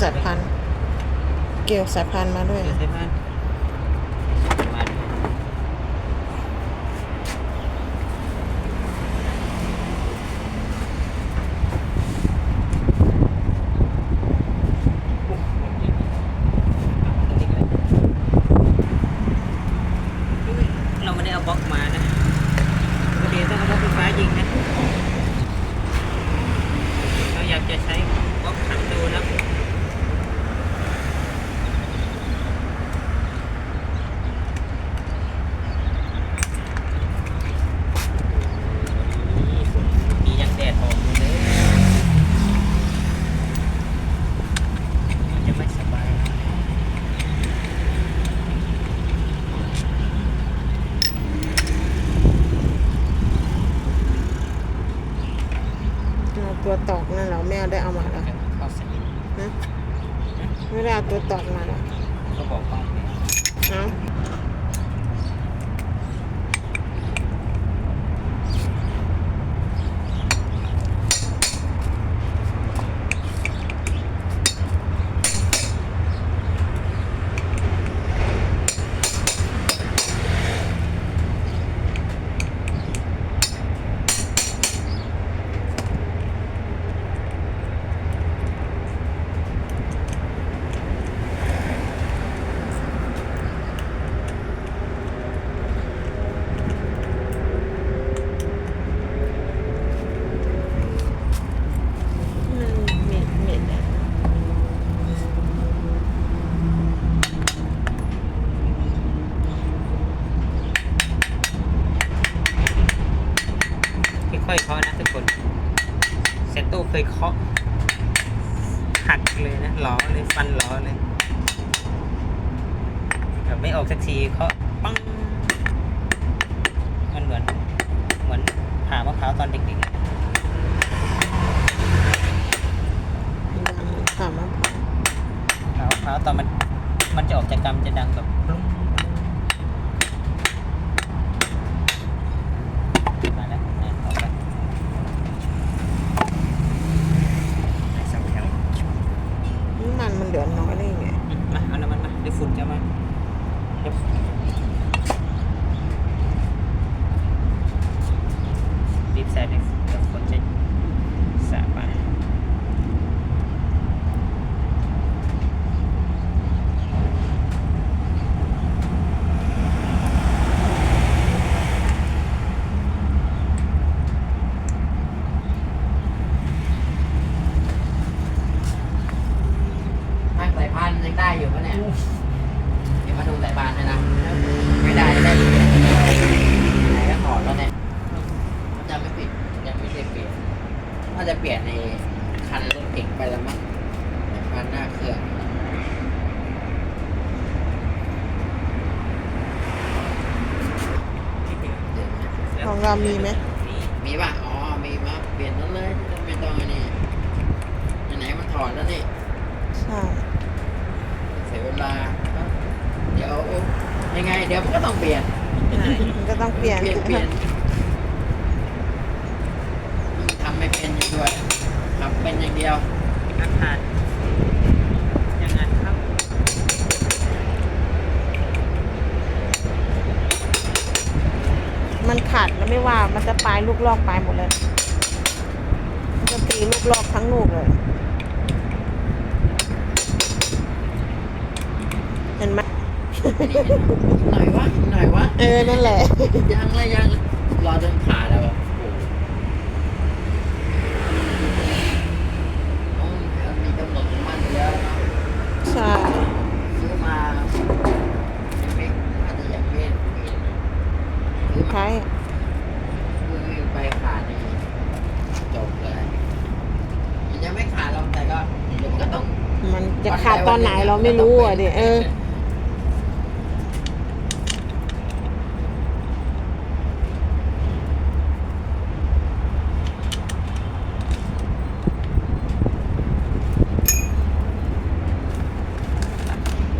สายพันธุ์เกี่ยวสายพันธุ์มาด้วยเดี๋ยวใช่บ้านมาด้วยโอ้โหนี่อันนี้ก็เราไม่ได้เอาบล็อกมานะปกติต้องเอาบล็อกไฟฟ้ายิงนะ เราอยากจะใช้บล็อกขันดูนะ นี่ฝนมียังแดดออกอยู่เลยมันจะไม่สบาย เอา ตัวตอกนั่นเราไม่เอาได้เอามาแล้วเข้าสนิทนะไม่ได้เอาตัวตอกมาแล้วก็บอกว่าเอา มันเหม็นเหม็นอะ ค่อยๆเคาะนะทุกคนเซตโตเคยเคาะหักเลยนะล้อเลยฟันล้อเลยแบบไม่ออกสักทีเคาะปังมันเหมือนเหมือนผ่ามะพร้าวตอนเด็กๆ ดังถามว่า ผ่ามะพร้าวตอนมัน มันจะออกจากกรรมจะดังแบบปรุ้งมาแล้วนะออกแล้วได้สองแถว น้ำ มันเหลือน้อยได้ยังไงอืมาเอาน้ำมันมาเดี๋ยวฝุ่นจะมา น่าจะเปลี่ยนในคันรถเก่งไปละมั้งในคันหน้าเครื่องของเรามีไหมมีป่ะอ๋อ มีมาเปลี่ยนนั้นเลยไม่ต้องอันนี้ไหนมันถอดแล้วนี่ใช่เสียเวลาเดี๋ยวยังไง เดี๋ยวมันก็ต้องเปลี่ยนมันก็ต้องเปลี่ยนเปลี่ยน เป็นอย่างเดียวอาคารอย่างนั้นครับมันขาดแล้วไม่ว่ามันจะปลายลูกลอกปลายหมดเลย มันจะตีลูกลอกทั้งลูกเลย เห็นไหมอันนี้หน่อยวะหน่อยวะเออ นั่นแหละ ยังเลยยังรอจนขาดแล้วอะโอ้โหต้องมีกำหนดของมันอยู่แล้วเนาะ ใช่ ซื้อมายังไม่น่าจะยังไม่มีนะซื้อมา ใช่ ซื้อไปขาดนี่จบเลยมันยังไม่ขาดหรอกแต่ก็เดี๋ยวมันก็ต้อง มัน จะขาดตอนไหนเราไม่รู้อะดิเออ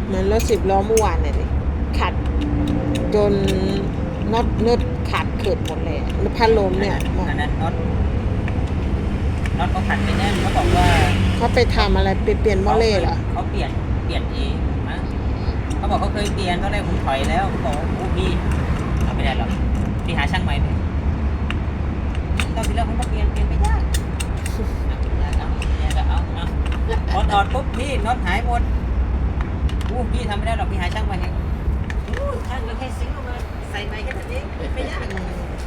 เหมือนรถสิบล้อเมื่อวานเนี่ยดิขัดจนน็อตน็อตขาดเขิดหมดเลยอะแล้วพัดลมเนี่ยอันนั้นน็อต น็อตเขาขัดไปแน่นเขาบอกว่าเขาไปทำอะไรไปเปลี่ยนหมอเล่เหรอเขาเปลี่ยนเปลี่ยนเองมั้งเขาบอกเขาเคยเปลี่ยนตอนแรกผมถอยแล้วเขาบอกว่าโอ้พี่เอาไม่ได้หรอกพี่หาช่างใหม่เลยตอนที่แล้วผมก็เปลี่ยนเปลี่ยนไม่ยากอะเอาเนี่ยก็เอาเอาพอถอดปุ๊บพี่น็อตหายหมดอู้พี่ทำไม่ได้หรอกพี่หาช่างใหม่เองอู้ช่างก็แค่ซิงค์ลงมาใส่ใหม่แค่นั้นเองไม่ยาก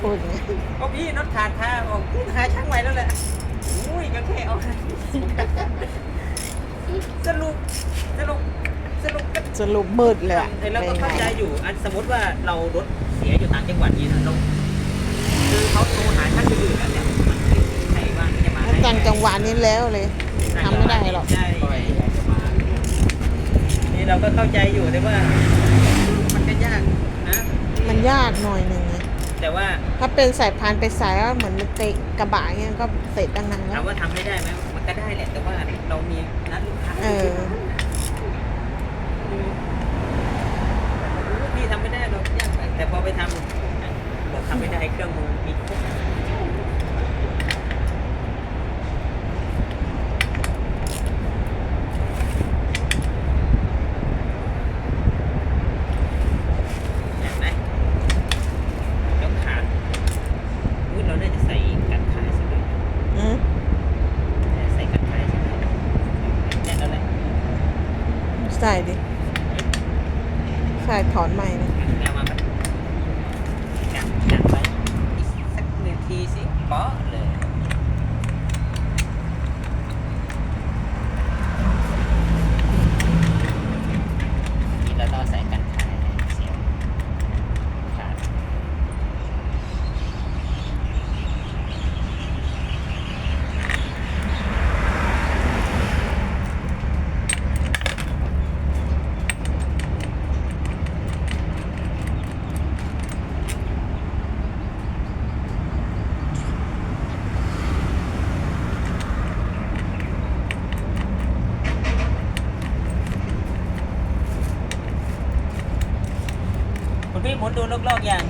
พูดอย่างนี้ก็พี่น็อตขาดคาบออกพี่หาช่างใหม่แล้วแหละอุ้ยก็แค่เอาสรุปสรุปสรุปก็สรุปมืดเลยอะเออเราก็เข้าใจอยู่อันสมมติว่าเรารถเสียอยู่ต่างจังหวัดนี้นะเราคือเขาโทรหาช่างอื่นแล้วเนี่ยมันไม่มีใครว่างที่จะมาแล้วต่างจังหวัดนี้แล้วเลย ทำไม่ได้หรอก ใช่นี่เราก็เข้าใจอยู่แต่ว่า มันก็ยากนะ มันยากหน่อยหนึ่ง แต่ว่าถ้าเป็นสายพานไปสายก็เหมือนมันเตะกระบะเงี้ยก็เตะตั้งนานแล้ถาวมว่าทำไม่ได้ไหมมันก็ได้แหละ แต่ว่าเรามีนัดลูกค้าเออ พี่ทำไม่ได้หรอกยากไปแต่พอไปทำบอกทำไม่ได้เครื่องมือมีครบเห็นไหมยกขาอุ๊ยเราน่าจะใส่กันขาสักหน่อย อืม น่าจะใส่กันขาสักหน่อยแน่นแล้วแหละ ใส่ดิใส่ถอนใหม่เลย แนวมาแบบจับจับไว้อีกสักหนึ่งทีสิเปาะเลยนี่เราต้องใส่กันขายเสียงขาด คุณพี่หมุนดูลอกๆอย่าง